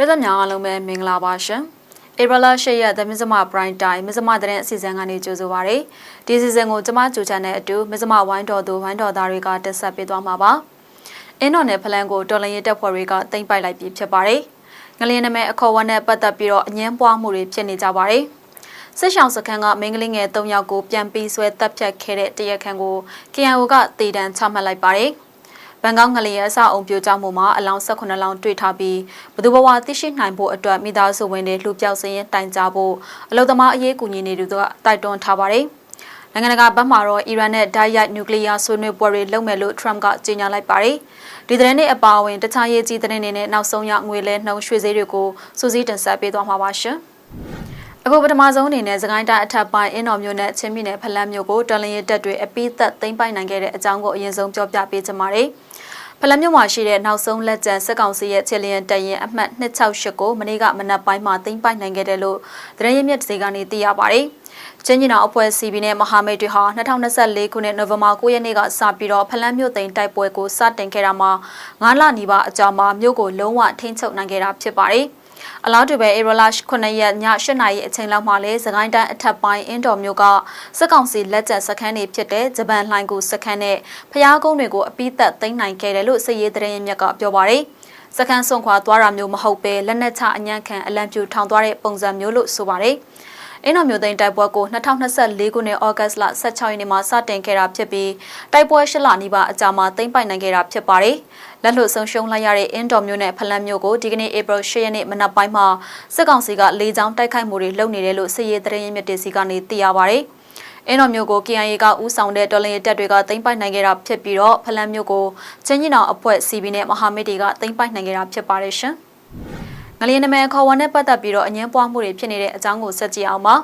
ပြည်သက်များအားလုံးပဲမင်္ဂလာပါရှင်ဧပြီလ၈ရက်သမစ္စမပရိုင်တိုင်းမစ္စမတဲ့အစီအစဉ်ကနေကြိုဆိုပါရစေဒီအစီအစဉ်ကိုကျမကြိုချန်တဲ့အတူမစ္စမဝိုင်းတော်သူဝိုင်းတော်သားတွေကတက်ဆက်ပေးသွားမှာပါအင်းတော်နယ်ဖလန်ကိုတော်လရင်တက်ဖွဲ့တွေကတင်ပိုက်လိုက်ပြီးဖြစ်ပါတယ်ငလျင်နာမည်အခေါ်အဝန်းနဲ့ပတ်သက်ပြီးတော့အငင်းပွားမှုတွေဖြစ်နေကြပါတယ်စစ်ဆောင်စခန်းကမင်းကလေးငယ်၃ယောက်ကိုပြန်ပြီးဆွဲတပ်ဖြတ်ခဲ့တဲ့တရက်ခန့်ကို KNO ကတည်တံချမှတ်လိုက်ပါတယ်။ ဘန်ကောက်ငလျင်အစအုံပြိုကျမှုမှာအလောင်း18လောင်းတွေ့ထားပြီးဘသူဘဝသိရှိနိုင်ဖို့အတွက်မိသားစုဝင်တွေလှူပြောက်စင်းရင်တိုင်ကြဖို့အလုံသမားအရေးကူညီနေသူတို့ကတိုက်တွန်းထားပါတယ်။နိုင်ငံတကာဘက်မှတော့အီရန်နဲ့ဒိုင်ရိုက်နျူကလ িয়ার ဆွေးနွေးပွဲတွေလုပ်မယ်လို့ Trump ကကြေညာလိုက်ပါတယ်။ဒီသတင်းတွေအပါအဝင်တခြားရေးကြီးသတင်းတွေနဲ့နောက်ဆုံးရငွေလဲနှုံရွှေဈေးတွေကိုစူးစီးတင်ဆက်ပေးသွားမှာပါရှင်။အခုပထမဆုံးအနေနဲ့စကိုင်းတိုင်းအထက်ပိုင်းအင်းတော်မြို့နယ်ချင်းပြည်နယ်ဖလန်းမြို့ကိုတော်လရင်တက်တွေအပိသက်သိမ်းပိုက်နိုင်ခဲ့တဲ့အကြောင်းကိုအရင်ဆုံးပြောပြပေးချင်ပါတယ်။ ဖလမြို့မှာရှိတဲ့နောက်ဆုံးလက်ကျန်စစ်ကောင်စီရဲ့ခြေလျင်တရင်အမှတ်268ကိုမနေ့ကမနက်ပိုင်းမှာသိမ်းပိုက်နိုင်ခဲ့တယ်လို့သတင်းရင်းမြစ်တွေကနေသိရပါတယ်။ချင်းကြီးနာအဖွဲ့အစည်းနဲ့မဟာမိတ်တွေဟာ2024ခုနှစ်နိုဝင်ဘာ9ရက်နေ့ကစပြီးတော့ဖလန်းမြို့သိမ်းတိုက်ပွဲကိုစတင်ခဲ့တာမှာ9လနီးပါးအကြာမှာမြို့ကိုလုံးဝထိန်းချုပ်နိုင်ခဲ့တာဖြစ်ပါတယ်။ အလားတူပဲအေရလာရှ်9ရက်ည8နာရီအချိန်လောက်မှာလဲစကိုင်းတိုင်းအထက်ပိုင်းအင်းတော်မြို့ကစစ်ကောင်စီလက်ကျန်စခန်းတွေဖြစ်တဲ့ဂျပန်လှိုင်ကူစခန်းနဲ့ဖျားကုန်းတွေကိုအပိသက်သိမ်းနိုင်ခဲ့တယ်လို့စစ်ရေးသတင်းရင်းမြစ်ကပြောပါရယ်စခန်းဆွန့်ခွာသွားတာမျိုးမဟုတ်ပဲလက်နက်ချအညံ့ခံအလံပြူထောင်သွားတဲ့ပုံစံမျိုးလို့ဆိုပါတယ်။ အင်းတော်မျိုးသိန်းတိုက်ပွဲကို2024ခုနှစ်ဩဂတ်လ16ရက်နေ့မှာစတင်ခဲ့တာဖြစ်ပြီးတိုက်ပွဲ၈လနီးပါးအကြာမှာသိမ်းပိုက်နိုင်ခဲ့တာဖြစ်ပါတယ်။လက်လွတ်ဆုံးရှုံးလိုက်ရတဲ့အင်းတော်မျိုးနဲ့ဖလန်မျိုးကိုဒီကနေ့ဧပြီ10ရက်နေ့မနက်ပိုင်းမှာစစ်ကောင်စီကလေကြောင်းတိုက်ခိုက်မှုတွေလုပ်နေတယ်လို့စစ်ရေးသတင်းရင်းမြစ်တွေစီကနေသိရပါတယ်။အင်းတော်မျိုးကို KIA ကဦးဆောင်တဲ့တော်လင်တပ်တွေကသိမ်းပိုက်နိုင်ခဲ့တာဖြစ်ပြီးတော့ဖလန်မျိုးကိုချင်းကြီးနောင်အဖွဲ့ CB နဲ့မဟာမိတ်တွေကသိမ်းပိုက်နိုင်ခဲ့တာဖြစ်ပါတယ်ရှင်။ ငလျင်နမဲခေါ်ဝါနဲ့ပတ်သက်ပြီးတော့အငင်းပွားမှုတွေဖြစ်နေတဲ့အကြောင်းကိုဆက်ကြည့်အောင်ပါ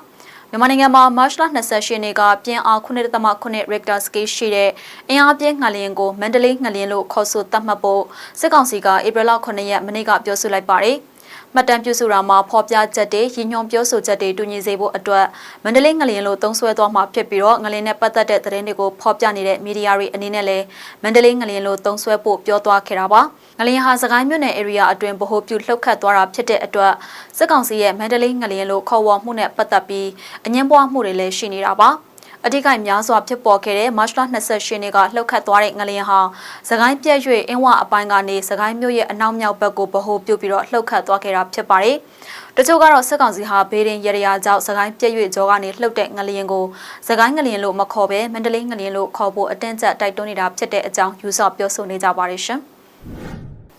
မြန်မာနိုင်ငံမှာ March 28ရက်နေ့ကပြင်းအား9.9 Richter scale ရှိတဲ့အင်အားပြင်းငလျင်ကိုမန္တလေးငလျင်လို့ခေါ်ဆိုသတ်မှတ်ဖို့စစ်ကောင်စီကဧပြီလ9ရက်မနေ့ကပြောဆိုလိုက်ပါတယ်။ မှတ်တမ်းပြုစုတာမှာဖော်ပြချက်တွေရည်ညွှန်းပြောဆိုချက်တွေတူညီစေဖို့အတွက်မန္တလေးငလျင်လို့သုံးဆွဲသွားမှာဖြစ်ပြီးတော့ငလျင်နဲ့ပတ်သက်တဲ့သတင်းတွေကိုဖော်ပြနေတဲ့မီဒီယာတွေအနေနဲ့လည်းမန္တလေးငလျင်လို့သုံးဆွဲဖို့ပြောသွားခဲ့တာပါငလျင်ဟာစကိုင်းမြို့နယ် area အတွင်းဗဟိုပြုလှုပ်ခတ်သွားတာဖြစ်တဲ့အတွက်စစ်ကောင်စီရဲ့မန္တလေးငလျင်လို့ခေါ်ဝေါ်မှုနဲ့ပတ်သက်ပြီးအငင်းပွားမှုတွေလည်းရှိနေတာပါ။ အထိကိများစွာဖြစ်ပေါ်ခဲ့တဲ့မတ်လ28ရက်နေ့ကလှုပ်ခတ်သွားတဲ့ငလျင်ဟာစကိုင်းပြက်၍အင်းဝအပိုင်းကနေစကိုင်းမြို့ရဲ့အနောက်မြောက်ဘက်ကိုဗဟိုပြုပြီးတော့လှုပ်ခတ်သွားခဲ့တာဖြစ်ပါတယ်။တချို့ကတော့စစ်ကောင်စီဟာဘေးရင်ရရကြောင့်စကိုင်းပြက်၍ကြောကနေလှုပ်တဲ့ငလျင်ကိုစကိုင်းငလျင်လို့မခေါ်ဘဲမန္တလေးငလျင်လို့ခေါ်ဖို့အတင်းကျပ်တိုက်တွန်းနေတာဖြစ်တဲ့အကြောင်းယူဆပြောဆိုနေကြပါတယ်ရှင်။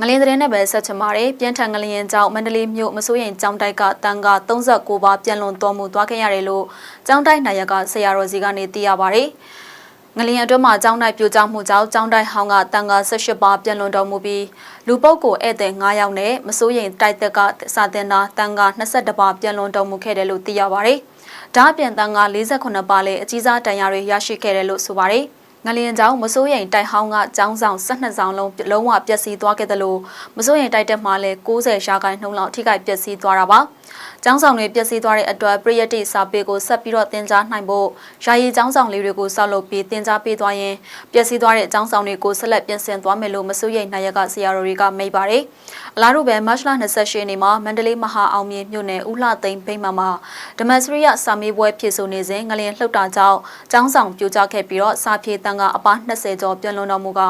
ငလင်းသတင်းနဲ့ပဲဆက်ချင်ပါတယ်ပြင်းထန်ငလျင်ကြောင့်မန္တလေးမြို့မစိုးရိမ်ကျောင်းတိုက်ကတန်က39ပါးပြန်လွန်တော်မူသွားခဲ့ရတယ်လို့ကျောင်းတိုက်နိုင်ရကဆရာတော်စီကနေသိရပါတယ်ငလျင်အတွင်းမှာကျောင်းတိုက်ပြိုကျမှုကြောင့်ကျောင်းတိုက်ဟောင်းကတန်က18ပါးပြန်လွန်တော်မူပြီးလူပုတ်ကိုဧည့်သည်9ယောက်နဲ့မစိုးရိမ်တိုက်သက်ကစာတင်တာတန်က22ပါးပြန်လွန်တော်မူခဲ့တယ်လို့သိရပါတယ်။ဒါ့အပြင်တန်က48ပါးလည်းအကြီးစားတန်ရာတွေရရှိခဲ့တယ်လို့ဆိုပါတယ်။ ငလျင်ကြောင့်မစိုးရိမ်တိုက်ဟောင်းကကျောင်းဆောင်12ဆောင်လုံးလုံးဝပျက်စီးသွားခဲ့တယ်လို့မစိုးရိမ်တိုက်တက်မှလည်း90ရာခိုင်နှုန်းလောက်ထိခိုက်ပျက်စီးသွားတာပါ။ ကျောင်းဆောင်တွေပျက်စီးသွားတဲ့အတွက်ပရိယတ်တိစာပေကိုဆက်ပြီးတော့တင် जा နိုင်ဖို့ယာယီကျောင်းဆောင်လေးတွေကိုစောက်လုပ်ပြီးတင် जा ပေးသွားရင်ပျက်စီးသွားတဲ့ကျောင်းဆောင်တွေကိုဆက်လက်ပြင်ဆင်သွားမယ်လို့မစိုးရိမ်နိုင်ရကဆရာတော်တွေကမိတ်ပါတယ်။အလားတူပဲမတ်လ28ရက်နေ့မှာမန္တလေးမဟာအောင်မြေမြို့နယ်ဦးလှသိန်းဗိမ္မာမှာဓမ္မစရိယစာမေးပွဲဖြစ်ဆိုနေစဉ်ငလျင်လှုပ်တာကြောင့်ကျောင်းဆောင်ပြိုကျခဲ့ပြီးတော့စာဖြေတန်းကအပား20ကျော်ပြန်လွန်တော်မူက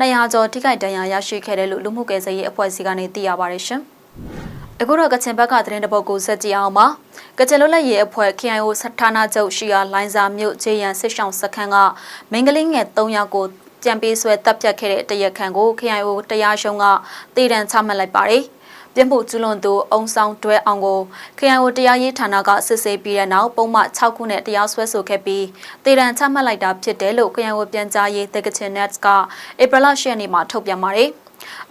200ကျော်ထိခိုက်ဒဏ်ရာရရှိခဲ့တယ်လို့လူမှုကယ်ဆယ်ရေးအဖွဲ့အစည်းကနေသိရပါတယ်ရှင်။ အခုတော့ကချင်ဘက်ကသတင်းတပုတ်ကိုဆက်ကြည့်အောင်ပါ။ကချင်လွတ်လပ်ရေးအဖွဲ့ KIO ဌာနချုပ်ရှိရာလိုင်းစာမြို့ဂျေယန်စစ်ဆောင်စခန်းကမင်္ဂလိငယ်3ယောက်ကိုပြန်ပေးဆွဲတပ်ဖြတ်ခဲ့တဲ့တရက်ခန့်ကို KIO တရားရှုံးကတည်တံချမှတ်လိုက်ပါတယ်။ပြစ်မှုကျူးလွန်သူအုံဆောင်တွဲအောင်ကို KIO တရားရေးဌာနကစစ်ဆေးပြီးတဲ့နောက်ပုံမှန်6ခုနဲ့တရားစွဲဆိုခဲ့ပြီးတေတံချမှတ်လိုက်တာဖြစ်တယ်လို့ KIO ပြန်ကြားရေးတက္ကချင် Nets ကဧပြီလ10ရက်နေ့မှာထုတ်ပြန်ပါတယ်။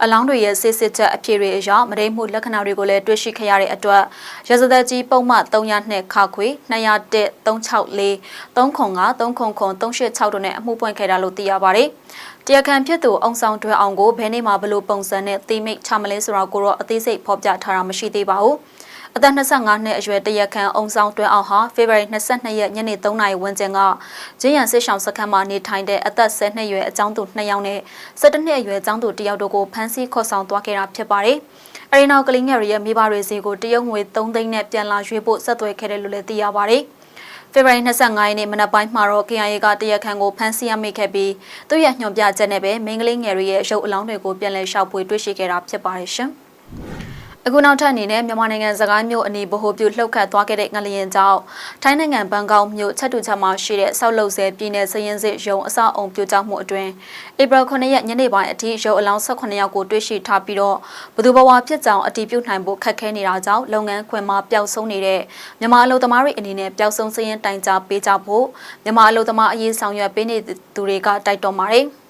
အလောင်းတွေရဲ့စစ်စစ်ချက်အဖြစ်တွေအရမရိမှုလက္ခဏာတွေကိုလည်းတွေ့ရှိခဲ့ရတဲ့အတွက်ရစသက်ကြီးပုံမှန်302ခခွေ201 364 305 309 386တို့နဲ့အမှုပွင့်ခဲ့တာလို့သိရပါတယ်။တရားခံဖြစ်သူအောင်ဆောင်တွဲအောင်ကိုဘယ်နေ့မှဘလို့ပုံစံနဲ့တိမိတ်ချမလဲဆိုတာကိုတော့အသေးစိတ်ဖော်ပြထားတာမရှိသေးပါဘူး။ အသက်25နှစ်အရွယ်တရက်ခန့်အုံဆောင်တွဲအောင်ဟာဖေဖော်ဝါရီ22ရက်ညနေ3နာရီဝန်းကျင်ကဂျင်းရန်စစ်ဆောင်စခန်းမှာနေထိုင်တဲ့အသက်10နှစ်အရွယ်အကြောင်းသူ2ယောက်နဲ့17နှစ်အရွယ်အကြောင်းသူ1ယောက်တို့ကိုဖမ်းဆီးခေါ်ဆောင်သွားခဲ့တာဖြစ်ပါတယ်။အ။အဲဒီနောက်ကလေးငယ်တွေရဲ့မိဘတွေစီကိုတရုတ်ငွေ3သိန်းနဲ့ပြန်လာရွေးဖို့ဆက်သွယ်ခဲ့တယ်လို့လည်းသိရပါတယ်။ဖေဖော်ဝါရီ25ရက်နေ့မနက်ပိုင်းမှာတော့ KIA ကတရက်ခန့်ကိုဖမ်းဆီးရမိခဲ့ပြီးသူ့ရဲ့ညွှန်ပြချက်နဲ့ပဲမိန်းကလေးငယ်တွေရဲ့ရုပ်အလောင်းတွေကိုပြန်လည်ရှောက်ပွေတွေ့ရှိခဲ့တာဖြစ်ပါတယ်ရှင်။ အခုနောက်ထပ်အနေနဲ့မြန်မာနိုင်ငံစကိုင်းမြို့အနီးဗဟိုပြုလှုပ်ခတ်သွားခဲ့တဲ့ငလျင်ကြောင့်ထိုင်းနိုင်ငံဘန်ကောက်မြို့ချက်တူချက်မှာရှိတဲ့ဆောက်လုပ်ဆဲပြည်내စရင်စစ်ရုံအစအုံပြိုကျမှုအတွင်းဧပြီ9ရက်ညနေပိုင်းအထိရုံအလောင်း18ယောက်ကိုတွေ့ရှိထားပြီးတော့ဘသူဘဝဖြစ်ကြောင်းအတည်ပြုနိုင်ဖို့ခက်ခဲနေတာကြောင့်လုပ်ငန်းခွင်မှာပျောက်ဆုံးနေတဲ့မြန်မာအလုပ်သမားတွေအနေနဲ့ပျောက်ဆုံးစရင်တိုင်ကြားပေးကြဖို့မြန်မာအလုပ်သမားအရေးဆောင်ရွက်ပေးနေသူတွေကတိုက်တွန်းပါတယ်။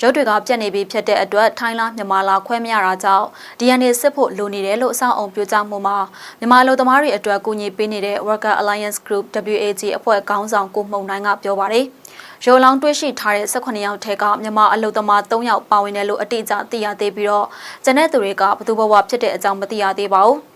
ရုပ်တွေကပြက်နေပြီဖြစ်တဲ့အတွက်ထိုင်းလားမြန်မာလားခွဲမရတာကြောင့် DNA စစ်ဖို့လိုနေတယ်လို့အဆောင်အောင်ပြောကြားမှုမှာမြန်မာလူသမားတွေအတွက်ကူညီပေးနေတဲ့ Worker Alliance Group WAG အဖွဲ့ခေါင်းဆောင်ကိုမှုန်နိုင်ကပြောပါတယ်။ရိုလောင်းတွေ့ရှိထားတဲ့18ယောက်ထဲကမြန်မာအလုသမား3ယောက်ပါဝင်တယ်လို့အတိအကျသိရသေးပြီးတော့ကျန်တဲ့သူတွေကဘသူဘဝဖြစ်တဲ့အကြောင်းမသိရသေးပါဘူး။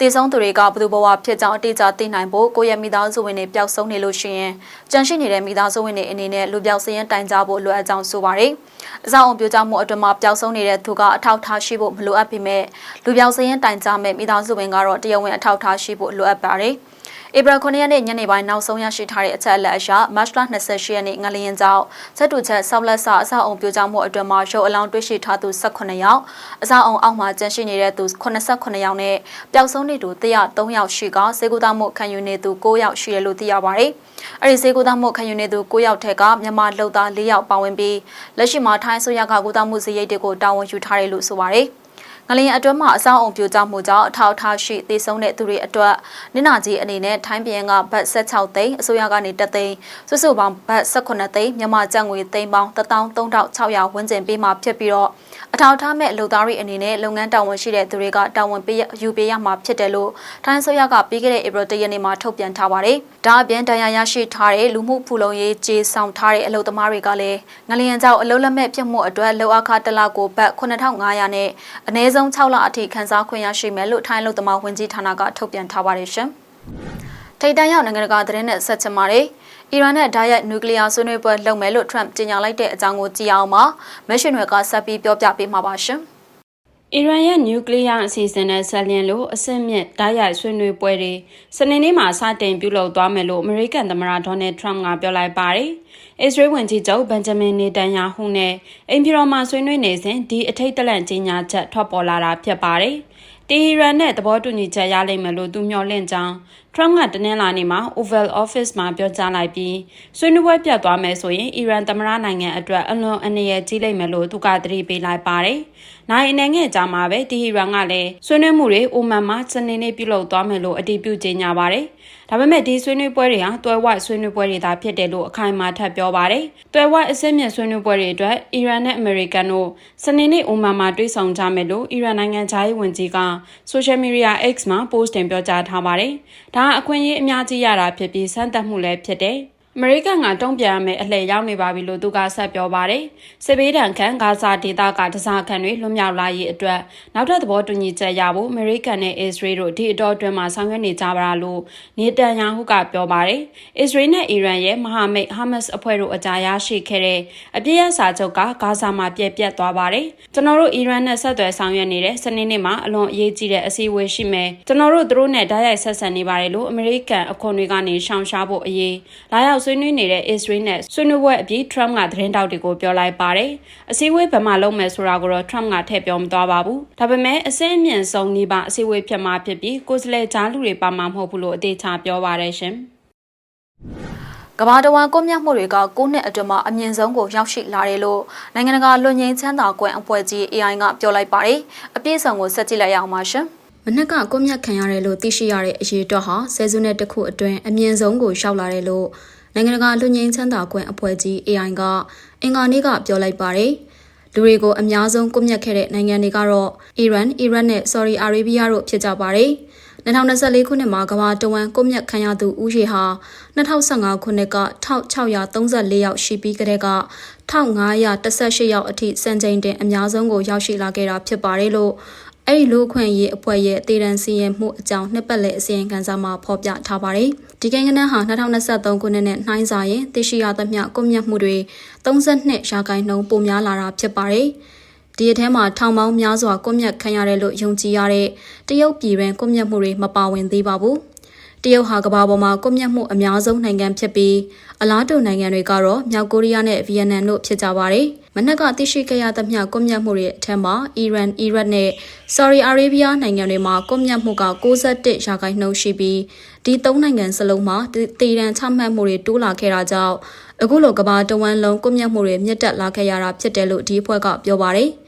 တည်ဆုံးသူတွေကဘသူဘဝဖြစ်ကြောင်းအတိအကျသိနိုင်ဖို့ကိုယ့်ရဲ့မိသားစုဝင်တွေပျောက်ဆုံးနေလို့ရှိရင်ကြန့်ရှိနေတဲ့မိသားစုဝင်တွေအနေနဲ့လူပျောက်စရင်တိုင်ကြဖို့လိုအပ်ကြောင်းဆိုပါတယ်။အဆောင်အောင်ပြောကြမှုအတွင်းမှာပျောက်ဆုံးနေတဲ့သူကအထောက်ထားရှိဖို့မလိုအပ်ပေမဲ့လူပျောက်စရင်တိုင်ကြမဲ့မိသားစုဝင်ကတော့တရားဝင်အထောက်ထားရှိဖို့လိုအပ်ပါတယ်။ ဧပြီ9ရက်နေ့ညနေပိုင်းနောက်ဆုံးရရှိထားတဲ့အချက်အလက်အရမတ်လ28ရက်နေ့ငလျင်ကြောင့်ချက်တူချက်ဆောက်လက်ဆအဆောက်အုံပြိုကျမှုအတွင်းမှာရုပ်အလောင်းတွေ့ရှိထားသူ18ယောက်အဆောက်အုံအောက်မှာကျန်ရှိနေတဲ့သူ89ယောက်နဲ့ပျောက်ဆုံးနေသူ103ယောက်ရှိကစေကူသားမှုခံယူနေသူ9ယောက်ရှိတယ်လို့သိရပါတယ်။အဲဒီစေကူသားမှုခံယူနေသူ9ယောက်ထက်ကမြန်မာလှုပ်သား4ယောက်ပါဝင်ပြီးလက်ရှိမှာထိုင်းဆိုရကကူသားမှုစရိတ်တွေကိုတာဝန်ယူထားတယ်လို့ဆိုပါတယ်။ ငလျင်အတွင်းမှာအဆောင်အုံပြိုကျမှုကြောင့်အထောက်အထားရှိသေဆုံးတဲ့သူတွေအတွက်နစ်နာကြီးအနေနဲ့ထိုင်းပြည်ကဘတ်16သိန်းအစိုးရကနေတသိန်းစုစုပေါင်းဘတ်18သိန်းမြန်မာကျပ်ငွေသိန်းပေါင်း13600ဝန်းကျင်ပေးမှဖြစ်ပြီးတော့ အထောက်အထားမဲ့လူသားတွေအနေနဲ့လုပ်ငန်းတာဝန်ရှိတဲ့သူတွေကတာဝန်ပေးယူပေးရမှာဖြစ်တယ်လို့ထိုင်းဆိုရကပြီးခဲ့တဲ့ဧပြီ၁ရက်နေ့မှာထုတ်ပြန်ထားပါတယ်။ဒါအပြင်တရားရရှိထားတဲ့လူမှုဖူလုံရေးကြေးဆောင်ထားတဲ့အလုပ်သမားတွေကလည်းငလျင်ကြောင့်အလုပ်လက်မဲ့ဖြစ်မှုအတွက်လောက်အခတလကိုဘတ်9500နဲ့အနည်းဆုံး6လအထိခန်းစားခွင့်ရရှိမယ်လို့ထိုင်းအလုပ်သမားဝန်ကြီးဌာနကထုတ်ပြန်ထားပါတယ်ရှင်။ထိတ်တန့်ရောက်နိုင်ငံတကာသတင်းနဲ့ဆက်ချင်ပါတယ်။ အီရန်နဲ့ဓာတ်ရိုက်နျူကလ িয়ার ဆွေးနွေးပွဲလုပ်မယ်လို့ Trump ကြေညာလိုက်တဲ့အကြောင်းကိုကြည့်အောင်ပါ။မက်ရှင်တွေကဆက်ပြီးပြောပြပေးမှာပါရှင်။အီရန်ရဲ့နျူကလ িয়ার အစီအစဉ်နဲ့ဆက်လျင်လို့အဆင့်မြင့်ဓာတ်ရိုက်ဆွေးနွေးပွဲတွေစနေနေ့မှာစတင်ပြုလုပ်သွားမယ်လို့အမေရိကန်သမ္မတဒေါ်နယ်ထရမ့်ကပြောလိုက်ပါတယ်။အစ္စရေးဝန်ကြီးချုပ်ဘန်ဂျမင်နေတန်ယာဟုနဲ့အိမ်ဖြူတော်မှာဆွေးနွေးနေစဉ်ဒီအထိတ်တလန့်ကြီးညာချက်ထွက်ပေါ်လာတာဖြစ်ပါတယ်။ တီဟီရန်နဲ့သဘောတူညီချက်ရလိမ့်မယ်လို့သူမျှော်လင့်ကြောင်းထရမ့်ကတနင်္လာနေ့မှာ Oval Office မှာပြောကြားလိုက်ပြီးဆွေးနွေးပွဲပြတ်သွားမယ်ဆိုရင်အီရန်သမ္မတနိုင်ငံအတွက်အလွန်အန္တရာယ်ကြီးလိမ့်မယ်လို့သူကသတိပေးလိုက်ပါတယ်။နိုင်အနေငယ်ကြမှာပဲတီဟီရန်ကလည်းဆွေးနွေးမှုတွေအိုမန်မှာစနေနေ့ပြုလုပ်သွားမယ်လို့အတည်ပြုကြေညာပါတယ်။ ဒါပေမဲ့ဒီဆွေးနွေးပွဲတွေဟာတွဲဝဆွေးနွေးပွဲတွေသာဖြစ်တယ်လို့အခိုင်အမာထပ်ပြောပါတယ်။တွဲဝအစစ်မြစ်ဆွေးနွေးပွဲတွေအတွက်အီရန်နဲ့အမေရိကန်တို့စနေနေ့အိုမန်မှာတွေ့ဆုံကြမယ်လို့အီရန်နိုင်ငံခြားရေးဝန်ကြီးက Social Media X မှာ post တင်ပြောကြားထားပါတယ်။ဒါအခွင့်အရေးအများကြီးရတာဖြစ်ပြီးစမ်းသပ်မှုလည်းဖြစ်တယ်။ အမေရိကန်ကတုံ့ပြန်ရမယ့်အလှည့်ရောက်နေပါပြီလို့သူကဆက်ပြောပါတယ်။စစ်ဘေးဒဏ်ခံဂါဇာဒေသကတစားခံတွေလွတ်မြောက်လာရေးအတွက်နောက်ထပ်သဘောတူညီချက်ရဖို့အမေရိကန်နဲ့အစ္စရေးတို့ဒီအတော်အတွင်းမှာဆောင်ရွက်နေကြပါလို့နေတန်ယာဟုကပြောပါတယ်။အစ္စရေးနဲ့အီရန်ရဲ့မဟာမိတ်ဟာမတ်စ်အဖွဲ့တို့အကြရရှိခဲ့တဲ့အပြည့်အစာချုပ်ကဂါဇာမှာပြည့်ပြတ်သွားပါတယ်။ကျွန်တော်တို့အီရန်နဲ့ဆက်သွယ်ဆောင်ရွက်နေတဲ့စနေနေ့မှာအလွန်အရေးကြီးတဲ့အစည်းအဝေးရှိမယ်။ကျွန်တော်တို့သူတို့နဲ့ဓာတ်ရိုက်ဆက်ဆံနေပါတယ်လို့အမေရိကန်အခွန်တွေကနေရှောင်ရှားဖို့အရေးလာရောက်ဆွေးနွေးနေတဲ့ Israel နဲ့ဆွေးနွေးပွဲအပြီး Trump ကသတင်းတောက်တွေကိုပြောလိုက်ပါတယ်။အစည်းအဝေးဘယ်မှာလုပ်မယ်ဆိုတာကိုတော့ Trump ကထည့်ပြောမသွားပါဘူး။ဒါပေမဲ့အစင်းအမြင့်ဆုံးနေပါအစည်းအဝေးဖြစ်မှာဖြစ်ပြီးကိုယ်စားလှယ်ကြားလူတွေပါမှာမဟုတ်ဘူးလို့အသေးချာပြောပါတယ်ရှင်။ကဘာတဝန်ကွန်မြတ်မှုတွေကကိုနှစ်အတွင်းမှာအမြင့်ဆုံးကိုရောက်ရှိလာတယ်လို့နိုင်ငံတကာလွန်ငင်းချမ်းသာကွယ်အဖွဲ့ကြီး AI ကပြောလိုက်ပါတယ်။အပြည့်အစုံကိုဆက်ကြည့်လိုက်ရအောင်ပါရှင်။မနက်ကကွန်မြတ်ခံရတယ်လို့သိရှိရတဲ့အရေးတော့ဟာဆယ်စုနှစ်တခုအတွင်းအမြင့်ဆုံးကိုရောက်လာတယ်လို့ နိုင်ငံတကာလူငင်းချမ်းသာခွင့်အဖွဲ့ကြီး AI ကအင်္ဂါနေ့ကပြောလိုက်ပါတယ်။လူတွေကိုအများဆုံးကွပ်မျက်ခဲ့တဲ့နိုင်ငံတွေကတော့အီရန်၊အီရတ်နဲ့ဆော်ဒီအာရေဗျတို့ဖြစ်ကြပါတယ်။2024ခုနှစ်မှာကမ္ဘာတဝန်းကွပ်မျက်ခံရသူဦးရေဟာ2015ခုနှစ်က1634ယောက်ရှိပြီးကတည်းက1518ယောက်အထိစံချိန်တင်အများဆုံးကိုရောက်ရှိလာခဲ့တာဖြစ်ပါတယ်လို့ အဲ့ဒီလူခွင့်ရေးအဖွဲ့ရဲ့တည်တံစီရင်မှုအကြောင်းနှစ်ပတ်လည်အစီရင်ခံစာမှာဖော်ပြထားပါတယ်။ဒီကိန်းဂဏန်းဟာ2023ခုနှစ်နဲ့နှိုင်းစာရင်သိရှိရသမျှကွပ်မျက်မှုတွေ32ရာခိုင်နှုန်းပိုများလာတာဖြစ်ပါတယ်။ဒီအထဲမှာထောင်ပေါင်းများစွာကွပ်မျက်ခံရတယ်လို့ယုံကြည်ရတဲ့တရုတ်ပြည်တွင်ကွပ်မျက်မှုတွေမပါဝင်သေးပါဘူး တရုတ်ဟာကမ္ဘာပေါ်မှာကွပ်မျက်မှုအများဆုံးနိုင်ငံဖြစ်ပြီးအလားတူနိုင်ငံတွေကတော့မြောက်ကိုရီးယားနဲ့ဗီယက်နမ်တို့ဖြစ်ကြပါတယ်။မနက်ကသိရှိခဲ့ရသမျှကွပ်မျက်မှုတွေအထက်မှာအီရန်၊အီရတ်နဲ့ဆော်ဒီအာရေးဗျနိုင်ငံတွေမှာကွပ်မျက်မှုက61ရာခိုင်နှုန်းရှိပြီးဒီသုံးနိုင်ငံစလုံးမှာတည်တံချမှတ်မှုတွေတိုးလာခဲ့တာကြောင့်အခုလိုကမ္ဘာတဝန်းလုံးကွပ်မျက်မှုတွေမြင့်တက်လာခဲ့ရတာဖြစ်တယ်လို့ဒီအဖွဲ့ကပြောပါတယ်။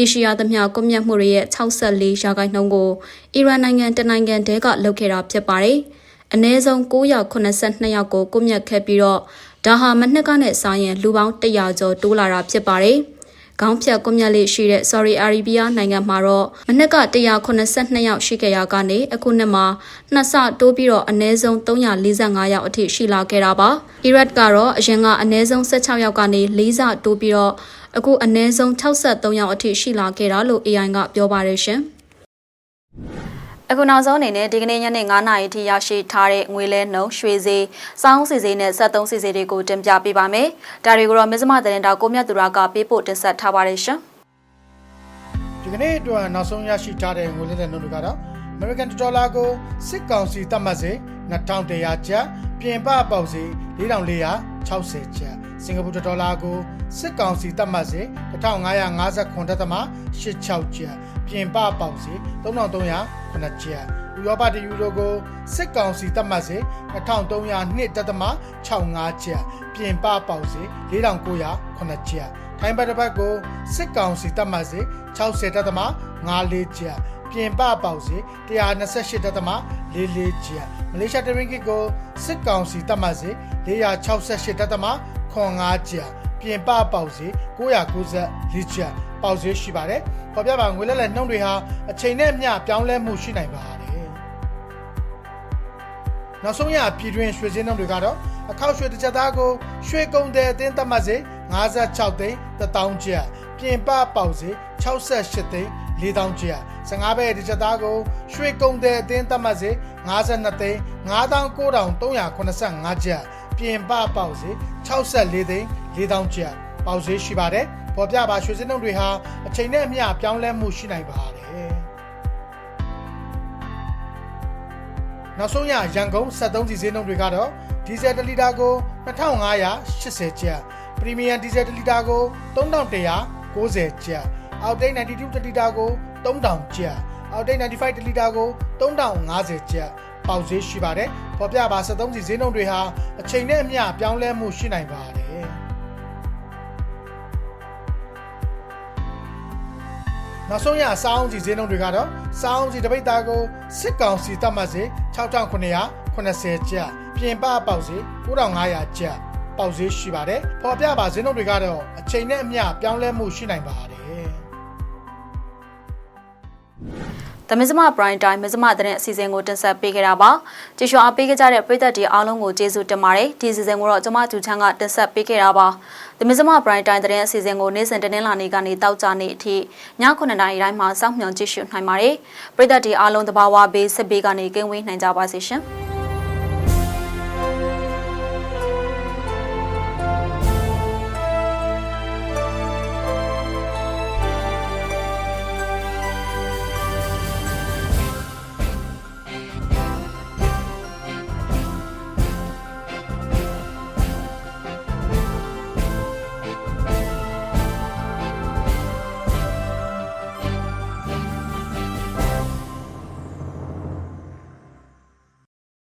သိရှိရသမျှကွပ်မျက်မှုတွေရဲ့64ရာခိုင်နှုန်းကိုအီရန်နိုင်ငံတနိုင်ငံတည်းကလုပ်ခဲ့တာဖြစ်ပါတယ်။အနည်းဆုံး982ယောက်ကိုကွပ်မျက်ခဲ့ပြီးတော့ဒါဟာမနှစ်ကနဲ့စာရင်လူပေါင်း100ကျော်တိုးလာတာဖြစ်ပါတယ်။ ခေါင်းဖြတ်ကွန်မြက်လေးရှိတဲ့ Saudi Arabia နိုင်ငံမှာတော့မနှစ်က182ယောက်ရှိခဲ့ရာကနေအခုနှစ်မှာနှစ်ဆတိုးပြီးတော့အနည်းဆုံး345ယောက်အထိရှိလာခဲ့တာပါ။ Iraq ကတော့အရင်ကအနည်းဆုံး16ယောက်ကနေ4ဆတိုးပြီးတော့အခုအနည်းဆုံး63ယောက်အထိရှိလာခဲ့တာလို့ AI ကပြောပါတယ်ရှင်။ အခုနောက်ဆုံးအနေနဲ့ဒီကနေ့ညနေ9:00နာရီထိရရှိထားတဲ့ငွေလဲနှုန်းရွှေဈေးစောင်းစီဈေးနဲ့73စီဈေးတွေကိုတင်ပြပေးပါမယ်။ဒါတွေကိုတော့မစ္စမသတင်းတောက်ကိုမြတ်သူရကပေးပို့တင်ဆက်ထားပါတယ်ရှင်။ဒီကနေ့အတွက်နောက်ဆုံးရရှိထားတဲ့ငွေလဲတဲ့နှုန်းတွေကတော့ American Dollar ကိုစစ်ကောင်စီသတ်မှတ်စေ2100ကျပ်ပြင်ပပေါက်စေ4460ကျပ် စင်ကာပူဒေါ်လာကိုစစ်ကောင်စီသတ်မှတ်စေ1559.86ကျပ်ပြင်ပပေါက်စေ3309ကျပ်ဥရောပတယူရိုကိုစစ်ကောင်စီသတ်မှတ်စေ2302.65ကျပ်ပြင်ပပေါက်စေ4909ကျပ်ထိုင်းဘတ်တစ်ပတ်ကိုစစ်ကောင်စီသတ်မှတ်စေ60.54ကျပ်ပြင်ပပေါက်စေ128.44ကျပ်မလေးရှားတရင်ကစ်ကိုစစ်ကောင်စီသတ်မှတ်စေ 468.85ကျပ်ပြင်ပပေါက်စေ994ကျပ်ပေါက်စေရှိပါတယ်။ပေါ်ပြပါငွေလက်လက်နှုန်းတွေဟာအချိန်နဲ့မျှပြောင်းလဲမှုရှိနိုင်ပါတယ်။နောက်ဆုံးရပြည်တွင်းရွှေစင်းနှုန်းတွေကတော့အခောက်ရွှေတစ်ချက်သားကိုရွှေကုံတဲ့အသင်းသတ်မှတ်စေ56သိန်း1000ကျပ်ပြင်ပပေါက်စေ68သိန်း4000ကျပ်15ဘဲတစ်ချက်သားကိုရွှေကုံတဲ့အသင်းသတ်မှတ်စေ52သိန်း99,385ကျပ် ပြင်ပပေါက်စေ64သိန်း4000ကျပ်ပေါက်စေရှိပါတယ်ပေါ်ပြပါရွှေစင်းနှုန်းတွေဟာအချိန်နဲ့အမျှပြောင်းလဲမှုရှိနိုင်ပါတယ်နောက်ဆုံးရရန်ကုန်73စီဈေးနှုန်းတွေကတော့ဒီဇယ်1လီတာကို2580ကျပ်ပရီမီယံဒီဇယ်1လီတာကို3190ကျပ်အောက်တိတ်92တလီတာကို3000ကျပ်အောက်တိတ်95တလီတာကို3050ကျပ် ပေါက်ဈေးရှိပါတယ်ပေါ်ပြပါ73စီဈေးနှုန်းတွေဟာအချိန်နဲ့အမျှပြောင်းလဲမှုရှိနိုင်ပါတယ်နောက်ဆုံးရစောင်းစီဈေးနှုန်းတွေကတော့စောင်းစီတပိတ်သားကိုစစ်ကောင်စီတတ်မှတ်စေ6980ကျပ်ပြင်ပပေါက်စေ9500ကျပ်ပေါက်ဈေးရှိပါတယ်ပေါ်ပြပါဈေးနှုန်းတွေကတော့အချိန်နဲ့အမျှပြောင်းလဲမှုရှိနိုင်ပါတယ် သမစ္စမပရိုင်တိုင်းမစ္စမတဲ့အစီအစဉ်ကိုတင်ဆက်ပေးခဲ့တာပါကြည့်ရှုအားပေးကြတဲ့ပရိသတ်တွေအားလုံးကိုကျေးဇူးတင်ပါတယ်ဒီအစီအစဉ်ကိုတော့ကျွန်မကျူချန်းကတင်ဆက်ပေးခဲ့တာပါသမစ္စမပရိုင်တိုင်းတဲ့အစီအစဉ်ကိုနေ့စဉ်တင်းလာနေကနေတောက်ကြနေအထိည9:00နာရီတိုင်းမှာစောင့်မျှော်ကြည့်ရှုနိုင်ပါတယ်ပရိသတ်တွေအားလုံးတဘာဝဘေးစစ်ဘေးကနေကင်းဝေးနိုင်ကြပါစေရှင်